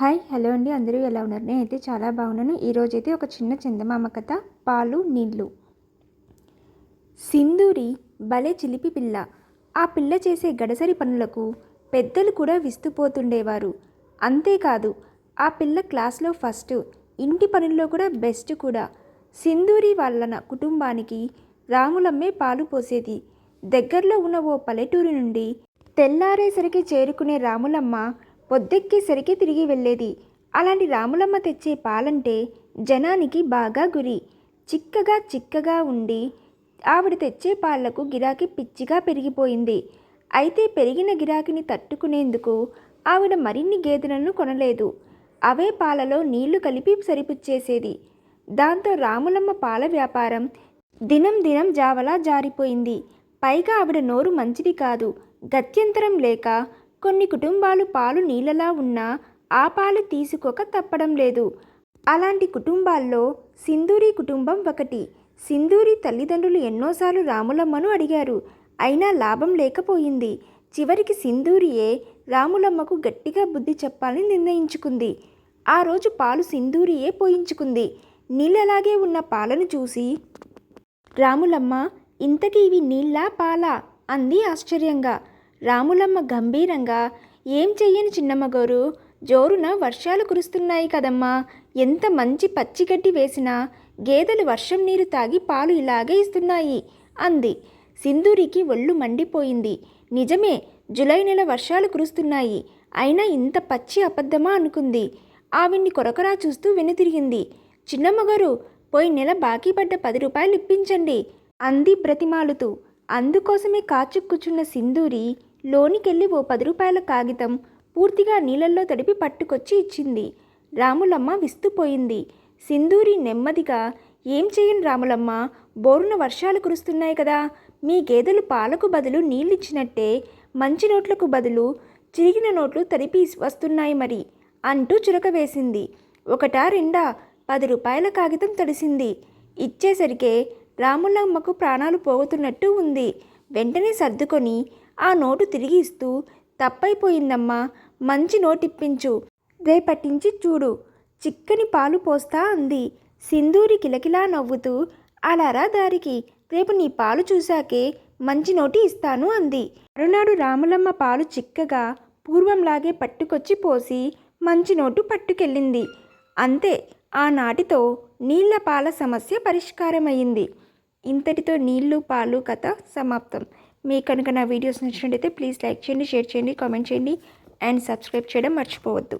Hi hello అండి. అందరూ ఎలా ఉన్నారు? నేనైతే చాలా బాగున్నాను. ఈరోజైతే అయితే ఒక చిన్న చందమామ కథ పాలు నీళ్ళు సింధూరి భలే చిలిపి పిల్ల. ఆ పిల్ల చేసే గడసరి పనులకు పెద్దలు కూడా విస్తుపోతుండేవారు. అంతేకాదు ఆ పిల్ల క్లాస్లో ఫస్ట్ ఇంటి పనుల్లో కూడా బెస్ట్ కూడా. సింధూరి వాళ్ళ కుటుంబానికి రాములమ్మే పాలు పోసేది. దగ్గరలో ఉన్న ఓ పల్లెటూరు నుండి తెల్లారేసరికి చేరుకునే రాములమ్మ పొద్దెక్కేసరికి తిరిగి వెళ్ళేది. అలాంటి రాములమ్మ తెచ్చే పాలంటే జనానికి బాగా గురి. చిక్కగా చిక్కగా ఉండి ఆవిడ తెచ్చే పాలకు గిరాకీ పిచ్చిగా పెరిగిపోయింది. అయితే పెరిగిన గిరాకీని తట్టుకునేందుకు ఆవిడ మరిన్ని గేదెలను కొనలేదు. అవే పాలలో నీళ్ళు కలిపి సరిపుచ్చేసేది. దాంతో రాములమ్మ పాల వ్యాపారం దినం దినం జావలా జారిపోయింది. పైగా ఆవిడ నోరు మంచిది కాదు. గత్యంతరం లేక కొన్ని కుటుంబాలు పాలు నీళ్ళలా ఉన్నా ఆ పాలు తీసుకోక తప్పడం లేదు. అలాంటి కుటుంబాల్లో సింధూరి కుటుంబం ఒకటి. సింధూరి తల్లిదండ్రులు ఎన్నోసార్లు రాములమ్మను అడిగారు. అయినా లాభం లేకపోయింది. చివరికి సింధూరియే రాములమ్మకు గట్టిగా బుద్ధి చెప్పాలని నిర్ణయించుకుంది. ఆ రోజు పాలు సింధూరియే పోయించుకుంది. నీళ్ళలాగే ఉన్న పాలను చూసి రాములమ్మ ఇంతకీ ఇవి నీళ్ళా పాలా? అంది ఆశ్చర్యంగా. రాములమ్మ గంభీరంగా ఏం చెయ్యని చిన్నమ్మగోరు జోరున వర్షాలు కురుస్తున్నాయి కదమ్మా. ఎంత మంచి పచ్చిగడ్డి వేసినా గేదెలు వర్షం నీరు తాగి పాలు ఇలాగే ఇస్తున్నాయి అంది. సింధూరికి ఒళ్ళు మండిపోయింది. నిజమే జులై నెల వర్షాలు కురుస్తున్నాయి. అయినా ఇంత పచ్చి అబద్ధమా అనుకుంది. ఆవిడ్ని కొరకొరా చూస్తూ వెనుతిరిగింది. చిన్నమ్మగారు పోయి నెల బాకీ పడ్డ పది రూపాయలు ఇప్పించండి అంది బ్రతిమాలుతూ అందుకోసమే కాచుక్కుచున్న సింధూరి లోనికెళ్ళి ఓ పది రూపాయల కాగితం పూర్తిగా నీళ్ళల్లో తడిపి పట్టుకొచ్చి ఇచ్చింది. రాములమ్మ విస్తుపోయింది. సింధూరి నెమ్మదిగా ఏం చేయను రాములమ్మ? బోరున వర్షాలు కురుస్తున్నాయి కదా. మీ గేదెలు పాలకు బదులు నీళ్ళిచ్చినట్టే మంచి నోట్లకు బదులు చిరిగిన నోట్లు తడిపి వస్తున్నాయి మరి అంటూ చురక వేసింది. ఒకటా రెండా పది రూపాయల కాగితం తడిసింది. ఇచ్చేసరికే రాములమ్మకు ప్రాణాలు పోగుతున్నట్టు ఉంది. వెంటనే సర్దుకొని ఆ నోటు తిరిగి ఇస్తూ తప్పైపోయిందమ్మా మంచి నోటిప్పించు. రేపటించి చూడు. చిక్కని పాలు పోస్తా అంది. సింధూరి కిలకిలా నవ్వుతూ అలారా దారికి. రేపు నీ పాలు చూశాకే మంచి నోటి ఇస్తాను అంది. మరునాడు రాములమ్మ పాలు చిక్కగా పూర్వంలాగే పట్టుకొచ్చి పోసి మంచి నోటు పట్టుకెళ్ళింది. అంతే ఆనాటితో నీళ్ళ పాల సమస్య పరిష్కారమైంది ఇంతటితో నీళ్ళు పాలు కథ సమాప్తం. మీకు కనుక నా వీడియోస్ నచ్చినట్టయితే ప్లీజ్ లైక్ చేయండి షేర్ చేయండి కామెంట్ చేయండి అండ్ సబ్స్క్రైబ్ చేయడం మర్చిపోవద్దు.